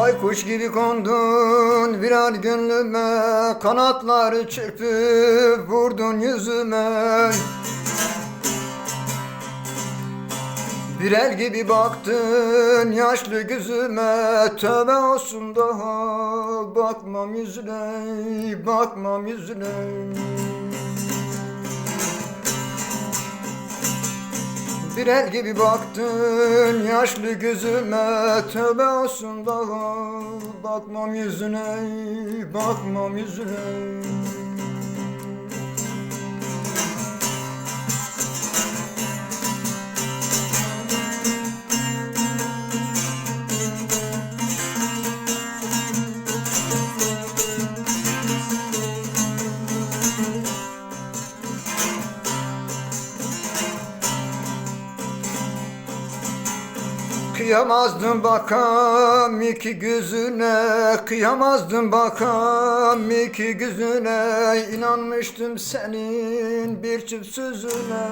Baykuş gibi kondun virar gönlüme Kanatları çırpıp vurdun yüzüme. Bir el gibi baktın yaşlı gözüme Tövbe olsun daha bakmam yüzüne Bakmam yüzüne Bir el gibi baktın yaşlı gözüme. Tövbe olsun daha bakmam yüzüne Bakmam yüzüne Kıyamazdım bakam iki gözüne Kıyamazdım bakam iki gözüne. İnanmıştım senin bir çift sözüne.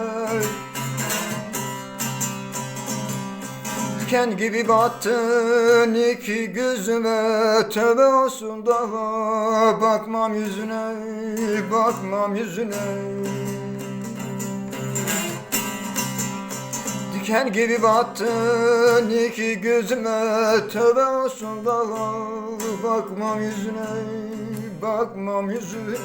Diken gibi battın iki gözüme. Tövbe olsun daha bakmam yüzüne Bakmam yüzüne Diken gibi battın iki gözüme Tövbe olsun daha bakmam yüzüne Bakmam yüzüne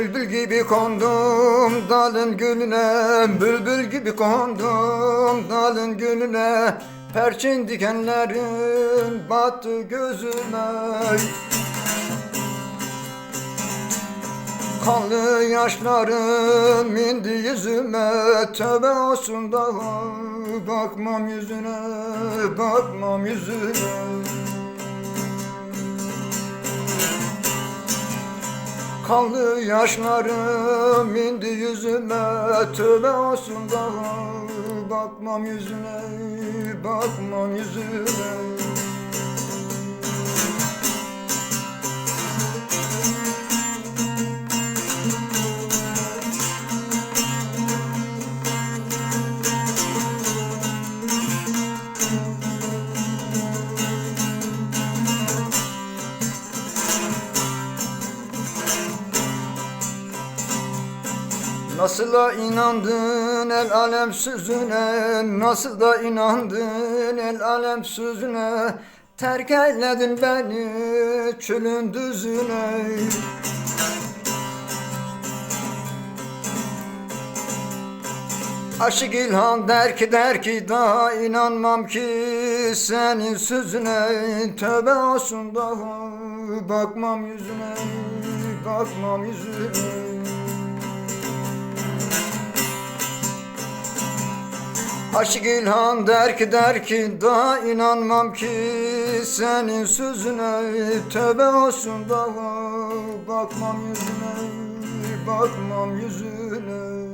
Bülbül gibi kondum dalın gülüne Bülbül gibi kondum dalın gülüne. Perçin dikenlerin battı gözüme. Kanlı yaşlarım indi yüzüme. Tövbe olsun daha bakmam yüzüne Bakmam yüzüne Kanlı yaşlarım indi yüzüme. Tövbe olsun daha Bakmam yüzüne Bakmam yüzüne Nasıl da inandın el alem sözüne? Nasıl da inandın el alem sözüne? Terk eyledin beni çölün düzüne. Aşık ilham der ki der ki daha inanmam ki senin sözüne. Tövbe olsun daha bakmam yüzüne bakmam yüzüne Aşık ilham der ki der ki daha inanmam ki senin sözüne. Tövbe olsun daha bakmam yüzüne bakmam yüzüne